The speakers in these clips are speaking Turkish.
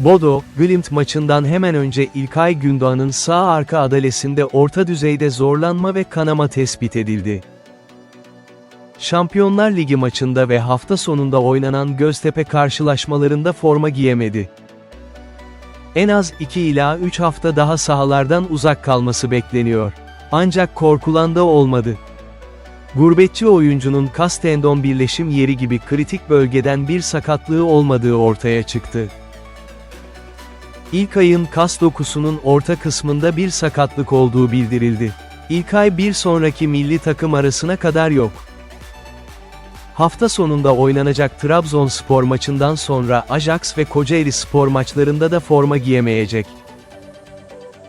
Bodo, Glimt maçından hemen önce İlkay Gündoğan'ın sağ arka adalesinde orta düzeyde zorlanma ve kanama tespit edildi. Şampiyonlar Ligi maçında ve hafta sonunda oynanan Göztepe karşılaşmalarında forma giyemedi. En az 2 ila 3 hafta daha sahalardan uzak kalması bekleniyor. Ancak korkulan da olmadı. Gurbetçi oyuncunun kas tendon birleşim yeri gibi kritik bölgeden bir sakatlığı olmadığı ortaya çıktı. İlkay'ın kas dokusunun orta kısmında bir sakatlık olduğu bildirildi. İlkay bir sonraki milli takım arasına kadar yok. Hafta sonunda oynanacak Trabzonspor maçından sonra Ajax ve Kocaeli spor maçlarında da forma giyemeyecek.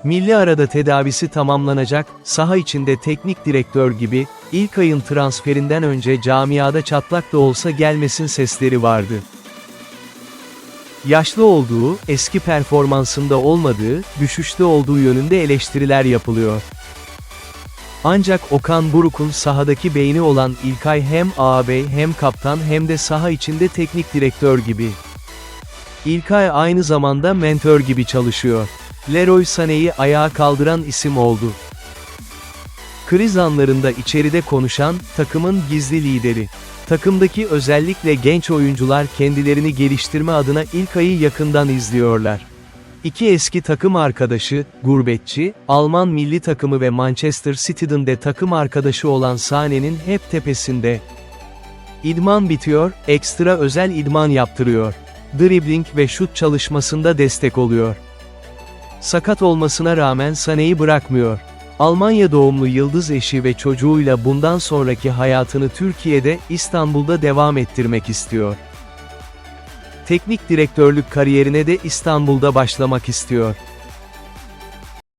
Milli arada tedavisi tamamlanacak, saha içinde teknik direktör gibi, ilk ayın transferinden önce camiada çatlak da olsa gelmesin sesleri vardı. Yaşlı olduğu, eski performansında olmadığı, düşüşte olduğu yönünde eleştiriler yapılıyor. Ancak Okan Buruk'un sahadaki beyni olan İlkay hem ağabey hem kaptan hem de saha içinde teknik direktör gibi. İlkay aynı zamanda mentor gibi çalışıyor. Leroy Sané'yi ayağa kaldıran isim oldu. Kriz anlarında içeride konuşan, takımın gizli lideri. Takımdaki özellikle genç oyuncular kendilerini geliştirme adına İlkay'ı yakından izliyorlar. İki eski takım arkadaşı, gurbetçi, Alman milli takımı ve Manchester City'den de takım arkadaşı olan Sané'nin hep tepesinde. İdman bitiyor, ekstra özel idman yaptırıyor. Dribbling ve şut çalışmasında destek oluyor. Sakat olmasına rağmen Sané'yi bırakmıyor. Almanya doğumlu yıldız eşi ve çocuğuyla bundan sonraki hayatını Türkiye'de, İstanbul'da devam ettirmek istiyor. Teknik direktörlük kariyerine de İstanbul'da başlamak istiyor.